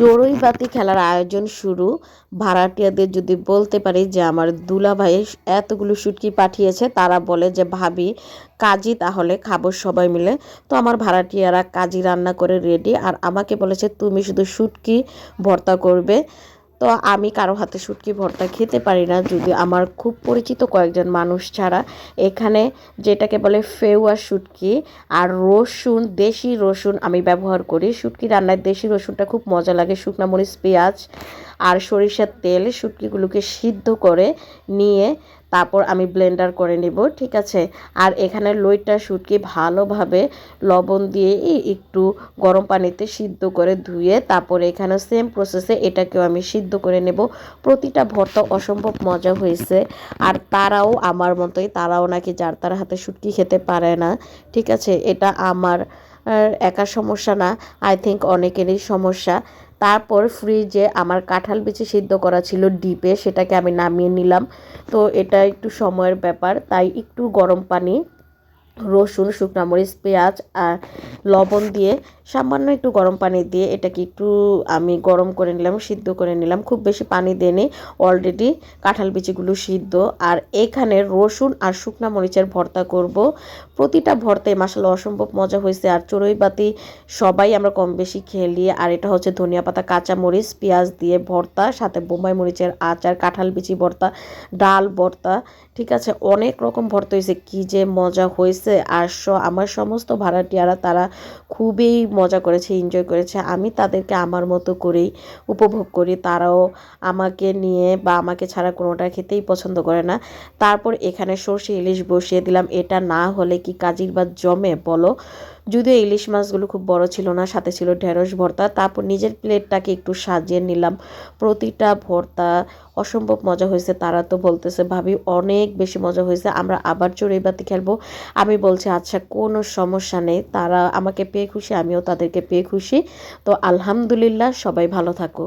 চড়ুই বাতি খেলার আয়োজন শুরু। ভাড়াটিয়াদের যদি বলতে পারি যে, আমার দুলা ভাই এতগুলো শুটকি পাঠিয়েছে, তারা বলে যে, ভাবি, কাজী তাহলে খাব সবাই মিলে। তো আমার ভাড়াটিয়ারা কাজী রান্না করে রেডি। আর আমাকে বলেছে, তুমি শুধু শুটকি ভর্তা করবে। তো আমি কারও হাতে শুটকি ভর্তা খেতে পারি না যদি আমার খুব পরিচিত কয়েকজন মানুষ ছাড়া। এখানে যেটাকে বলে ফেওয়া শুটকি আর রসুন, দেশি রসুন আমি ব্যবহার করি। শুটকি রান্নায় দেশি রসুনটা খুব মজা লাগে, শুকনা মরিচ, পেঁয়াজ আর সরিষার তেল শুটকিগুলোকে সিদ্ধ করে নিয়ে তারপর আমি ব্লেন্ডার করে নেব, ঠিক আছে? আর এখানে লইটা শুটকি ভালোভাবে লবণ দিয়ে একটু গরম পানিতে সিদ্ধ করে ধুয়ে তারপরে এখানে সেম প্রসেসে এটাকেও আমি সিদ্ধ করে নেব। প্রতিটা ভর্তা অসম্ভব মজা হয়েছে। আর তারাও আমার মতোই, তারাও নাকি যার তার হাতে শুটকি খেতে পারে না, ঠিক আছে? এটা আমার একা সমস্যা না। আই থিঙ্ক অনেকেরই সমস্যা। তারপর ফ্রিজে আমার কাঁঠাল বিচি সিদ্ধ করা ছিল ডিপে, সেটাকে আমি নামিয়ে নিলাম। তো এটা একটু সময়ের ব্যাপার, তাই একটু গরম পানি রসুন, শুকনা মরিচ, পেঁয়াজ আর লবণ দিয়ে সামান্য একটু গরম পানি দিয়ে এটাকে একটু আমি গরম করে নিলাম, সিদ্ধ করে নিলাম। খুব বেশি পানি দিয়ে অলরেডি কাঁঠাল বিচিগুলো সিদ্ধ। আর এখানে রসুন আর শুকনা মরিচের ভর্তা করব। প্রতিটা ভর্তায় মাসাল অসম্ভব মজা হয়েছে। আর চড়ুই বাতি সবাই আমরা কম বেশি খেলি আর এটা হচ্ছে ধনিয়া পাতা, কাঁচা মরিচ, পেঁয়াজ দিয়ে ভর্তা, সাথে বোম্বাই মরিচের আচার, কাঁঠাল বিচি ভর্তা, ডাল ভর্তা। ঠিক আছে, অনেক রকম ভর্তা হয়েছে। কী যে মজা হয়েছে। আর আমার সমস্ত ভাড়াটিয়ারা তারা খুবই মজা করেছে এনজয় করেছে। আমি তাদেরকে আমার মতো করেই উপভোগ করি। তারাও আমাকে নিয়ে বা আমাকে ছাড়া কোনোটা খেতেই পছন্দ করে না। তারপর এখানে সর্ষে ইলিশ বসিয়ে দিলাম। এটা না হলে কি কাজির বা জমে বলো? যদিও ইলিশ মাছগুলো খুব বড় ছিল না, সাথে ছিল ঢেঁড়স ভর্তা। তারপর নিজের প্লেটটাকে একটু সাজিয়ে নিলাম। প্রতিটা ভর্তা, অসম্ভব মজা হয়েছে। তারা তো বলতেছে, ভাবি, অনেক বেশি মজা হয়েছে। আমরা আবার চড়ুই বাতি খেলব। আমি বলছি আচ্ছা কোনো সমস্যা নেই। তারা আমাকে পেয়ে খুশি, আমিও তাদেরকে পেয়ে খুশি। তো আলহামদুলিল্লাহ, সবাই ভালো থাকো।